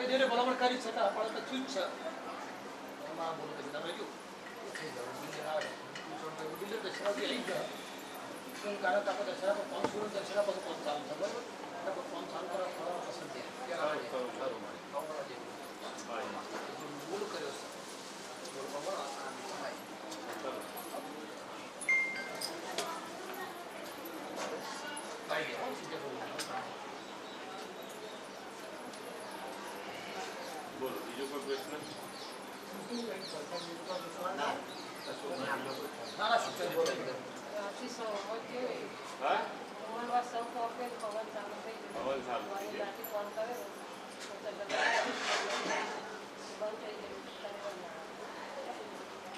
અને જેને ભલામણ કરી છતાં કે આપણે તો થયું જ છે એમાં બોલો કે તમે જો. થઈ જાવ બિલ્ડર આવે. બિલ્ડર દશરાથી આવી ગયા શું કારણ કે આપણે દશરા પર ફોન સુરત દશરા પર ફોન ચાલુ છે બરાબર? એટલે ફોન ચાલુ કરવા થોડા પસંદ છે ત્યારે ખરું, ખરું. આવવા જેવું બોલ કર્યો છે બોલ ખબર આ સમય કાંઈ નહીં, સીધે બોલો. બોલો બીજો કોઈ પ્રશ્ન ના ના શિક્ષણ બોલો આશીષ હોમવર્ક કેવું? હા હોમવર્ક સૌ કોકે પવન ચાલુ થઈ ગયું. પવન ચાલુ થઈ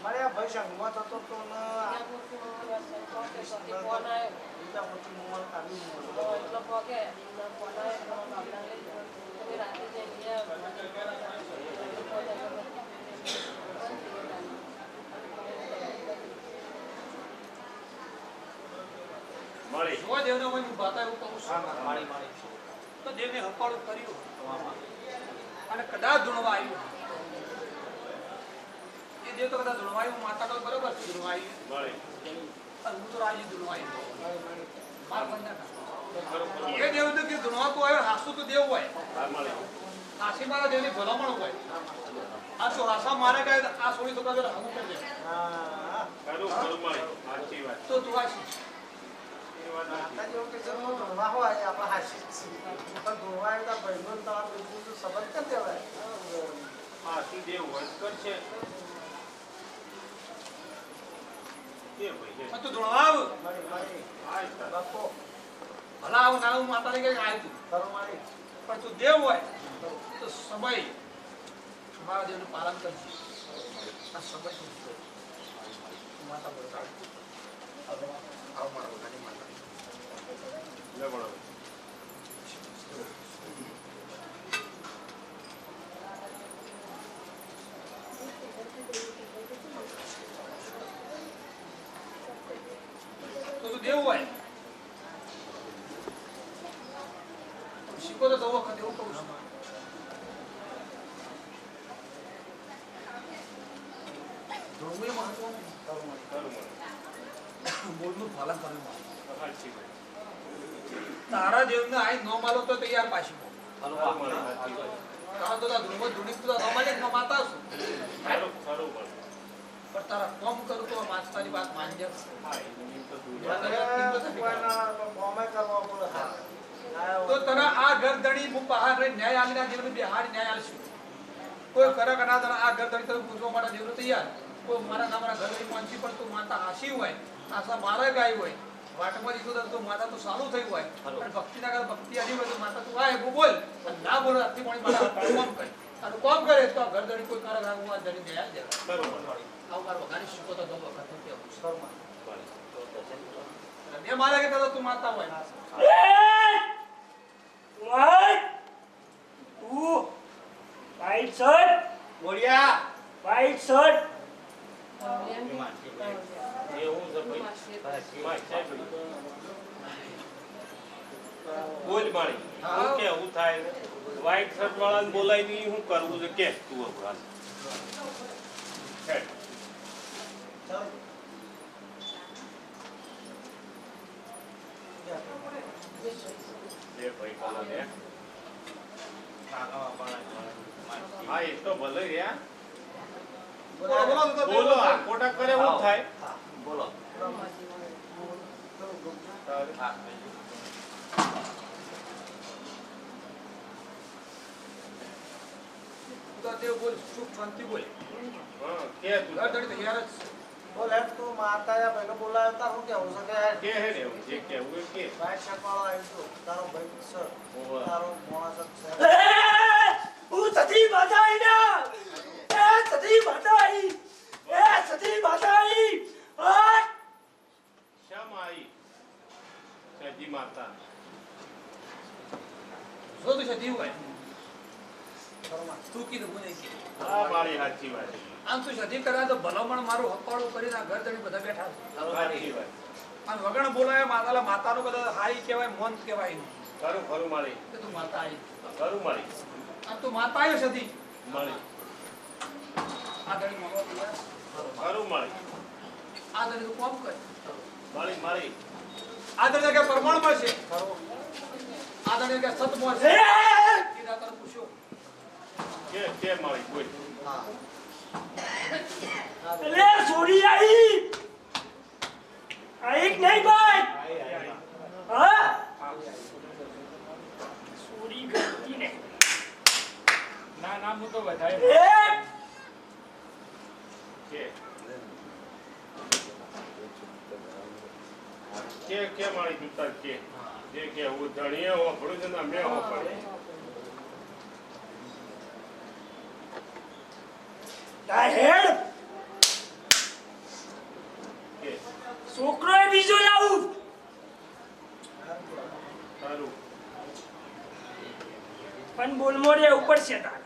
મારી આ ભાઈ સંઘમાં થતો તો ને. બીજા મોટી મોબાઈલ કાઢી એટલો પોકે, ફોન આવ્યો, તો બાપના લઈ ગયો. તમે રાતે જઈને ગયા, બંધ થઈ ગયું. મળી જો દેવને હું બાતા એવું કહું છું મારી મારી. તો દેવને હપાળું કર્યું. અને કદાચ ધૂણવા આવ્યું એ દેવ તો કદાચ ધૂણવા માતા તો બરોબર છે ધૂણવા આવ્યું મળી અને હું તો રાજી ધૂણવા માર પણ ના ખાય. ખરું ખરું એ દેવ તો કે ધૂણવા તો આવ્યો હાસુ તો દેવ હોય. હાસી મારા દેવની ભલામણ હોય. આ હાસા મારે કહે આ સોળી છોકરા હમું કરી દે. તો તું હાસી. હા હા ભલા આવું ના આવું માતાને કઈ આવ્યું પણ તું દેવ હોય તો સમય મારા દેવનું પાલન કરજે આ સમય માતા બોલતા આવ મારા બધાની માતા લે બોલો. તો તું દેવ હોય શીખો તો દો વખત એવું કહું છું ધોવું એ મહત્વનું તારો મારી ખરું મળી. બોલનું પાલન કરવું તારા જેવને આઈ ન માલો તો તૈયાર પાછી. તારા તો ધ્રુવ ધૂણી તો ન કમાતા છું પણ તારા કોમ કરું તો માસ્તાની વાત માનજે હા તો કરવા પડે તો તને આ ગરદણી હું બહાર રહી ન્યાય આલીના જીવન બિહાર ન્યાય આલશું કોઈ કરે કે ના તને આ ગરદણી તને પૂછવા માટે દેવનું તૈયાર? કોઈ મારા ના મારા ગરદણી પહોંચી પણ તું માતા હાસી હોય આશા મારા ગાય હોય વાટમાં દીધું તો માતા તો સારું થયું હોય. અને ભક્તિ ના કરે ભક્તિ આવી હોય તો માતા તું આય બોલ. અને ના બોલો આથી પણ મારા કોમ કરે. અને કોમ કરે તો ઘર ગરદણી કોઈ કરે હું આ ધણી દે દે ખરું આવું મારું વગાડી શીખો તો ગમો વખત કે શર્મા. મેં મારા કે તું માતા હોય. શર્ટ બોલિયા વ્હાઈટ શર્ટ એમ બી- એવું છે ભાઈ. માસી- ભાઈ સાહેબ. બોલ મારી હા. હું. કેવું થાય? વાઈટ શર્ટ વાળાને બોલાવી દી હું કરવું છે? કે તું હવે હાલ. હેડ. ચાલ લે ભાઈ બોલો લે. હા એ તો ભલે રહ્યા બોલો બોલો બોલો આ કોટા કરે હું થાય? બોલો. તો દેવ બોલ સુખ શાંતિ બોલ? હા કે તું બોલે તું ભાઈને કેવું છે કે કે હે ને જે કેવું એ કે. ભાઈ શકવાળો આવ્યો તો તારો ભાઈ સર. તારો છે. હું સતી માતા આઈ ના એ સતી માતા આઈ એ સતી માતા આઈ હટ! શ્યામ માતા. સતી હોય? તું કીધું હું નહીં કીધું. હા મારી સાચી વાત આમ શું સતી કરા તો ભલામણ મારું હપાળું કરીને આ ઘર ધણી બધા બેઠા છે. સાચી વાત અને વગણ બોલાય માતા માતાનું કદાચ હાઈ કહેવાય મોન કહેવાય. ખરું ખરું મારી. કે તું માતા આવી ખરું મારી. આ તો માતા આવી સતી મળી. આ ઘડી મળવા કરું મળી. આ ઘડી તો કોમ કર. મળી મળી. આ ઘડી કે પરમાણમાં છે. આ ઘડી કે સતમાં છે કીધા તને પૂછ્યો કે કે મળી કોઈ હા. લે છોડી આઈ. આઈક નહીં ભાઈ હા છોડી ગઈ ને ના હું તો વધારે એ! કે. કે કે મારી જૂતા કે? જે કે હું ધણીએ હોભળું છે ને તા હેડ! છોકરો બીજો લાવું. સારું. પણ બોલમો રે ઉપર છે તાર.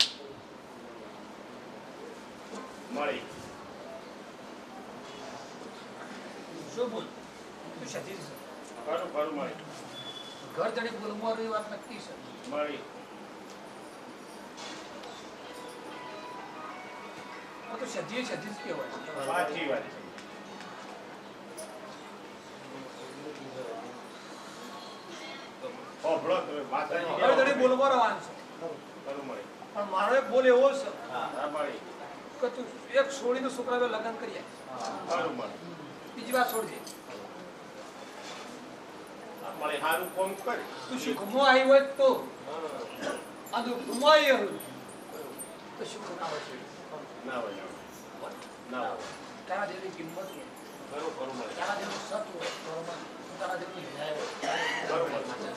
ખરું ખરું મારી. ઘર જડી બોલમાં એ વાત નક્કી છે. મારી. તો સજી સજી જ કહેવાય. સાચી વાત છે. પણ મારો એક બોલ એવો છે કે તું એક છોડીને છોકરા લગ્ન કરી. બીજી વાત છોડજે. મારી સારું કોમ કર. તું સુખમાં આવી હોય તો? આ દુઃખમાં આવી હોય તો સુખ ના હોય છે. ના હોય. ના હોય. તારા જેવી કિંમત હોય ખરું ખરું મારી તારા જેવું સત હોય બરોબર. તારા જેવું ન્યાય હોય ખરું મારી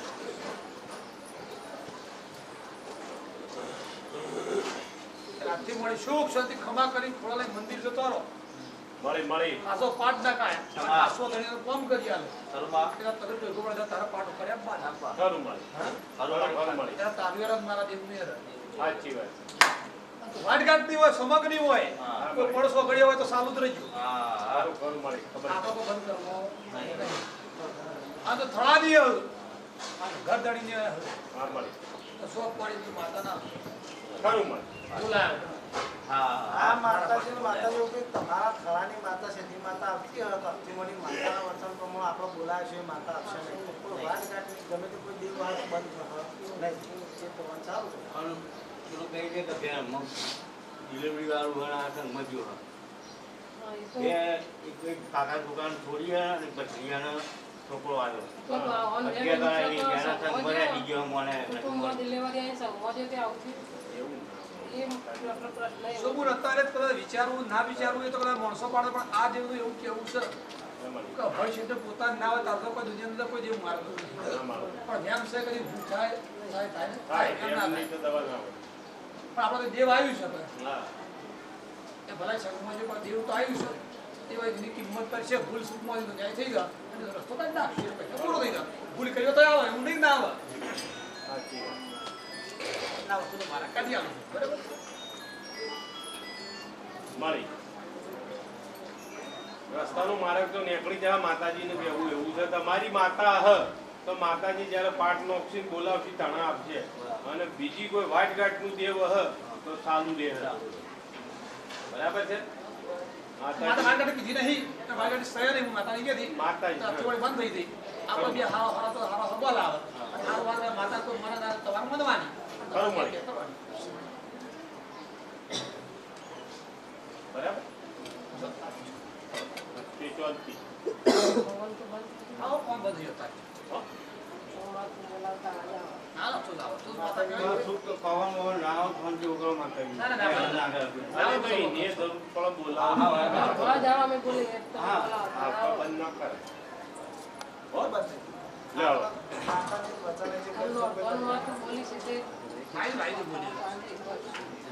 રાતથી મળી સુખ શાંતિ ખમા કરી થોડા લઈ મંદિર જતો રહો. મારી મળી પાછો પાઠ ના કાય પાછો ઘણી કોમ કરી આલે. શર્મા. તેના તગર ટોકો પડે તારા પાઠ કર્યા બાદ આપવા ખરું મળી હા? ખરું ખરું મારી. તેના તારવીર મારા દેવની રહે. સાચી વાત. વાટઘાટની હોય સમગ્રની હોય. હા. કોઈ પડસો ગળ્યો હોય તો સાલું જ રહી ગયું સારું ખરું મળી ખબર આ તો બંધ કરવો. આ તો આ તો ઘર દડીને હા મારી. તો પડી તું માતાના. મારી. બોલાયો. આ માતાજી માતાજી ઊભી. તમારા ખળાની માતા છે માતા આપતી હોય તો મળી માતાના વચન પ્રમાણે આપણે બોલાય છે માતા આપશે નહીં. કોઈ વાત કાઢી ગમે તે કોઈ દેવ વાત બંધ થશે નહીં. જે ચાલુ છે. અને પેલું કહે છે કે બે મગ ડિલિવરી વાળું ઘણા હતા મજો હા, એ બે એક એક કાકા દુકાન છોડી અને ભત્રીયાનો છોકરો આવ્યો. મને તો એના. સંબંધ બીજો મને કુટુંબમાં delivery આવી સંભળાય તે આવતી. એવું એ પ્રશ્ન પ્રશ્ન એવો. સબુર અત્યારે કદાચ વિચારવું ના વિચારવું એ તો કદાચ માણસો પાડે પણ આ જેવું એવું કેવું છે કે ભય છે પોતા ના હોય તાર તો કોઈ દુનિયા અંદર કોઈ જેવું મારતું નથી. પણ જેમ છે કદી ભૂખ થાય થાય થાય પણ આપણે દેવ આવ્યું છે એ ભલા સંઘમાં છે પણ દેવ તો આવ્યું છે. હોય એની કિંમત પર છે ભૂલ સુખમાં તો ન્યાય થઈ ગયા અને રસ્તો કાઢી નાખશે પૂરો થઈ ગયા ભૂલ કર્યો તો આવે એવું નહીં ના આવે. ના વસ્તુ મારા કાઢી આવે બરાબર? મારી રસ્તાનો માર્ગ તો નીકળી જાય માતાજીને કહેવું એવું છે. તમારી માતા હ તો માતાજી જ્યારે પાઠ નોખશે બોલાવશે તાણા આપશે. અને બીજી કોઈ વાટઘાટનું દેવ હ તો સારું દેહ બરાબર છે? માતા માતાજી નહીં. માતાજી. બંધ થઈ ગઈ. આપણે બે હારો હારો તો હારો હબલ આવે અને હારો વાર માતા કોઈ મને ના તમારે મનવાની ખરું મળી. બરાબર તે ચોથી ભગવાન તો બંધ આવો કોણ બંધ થયો તારે સોમવારથી બોલાવતા આવ્યા. ના ના તું લાવો તું માતા આ કહેવાય. શું તો કહેવાનું હોય, ના હોય તો ફોન જેવું કરો. ના, ના, ના. તો જરૂર પડે હા, બોલાવો હા, હા. થોડા જાવ અમે બોલી હા, આવો. બંધ ના કરે હો બધે લ્યો. માતાજી છે બોલી છે તે ભાઈ ભાઈ બોલી બસ.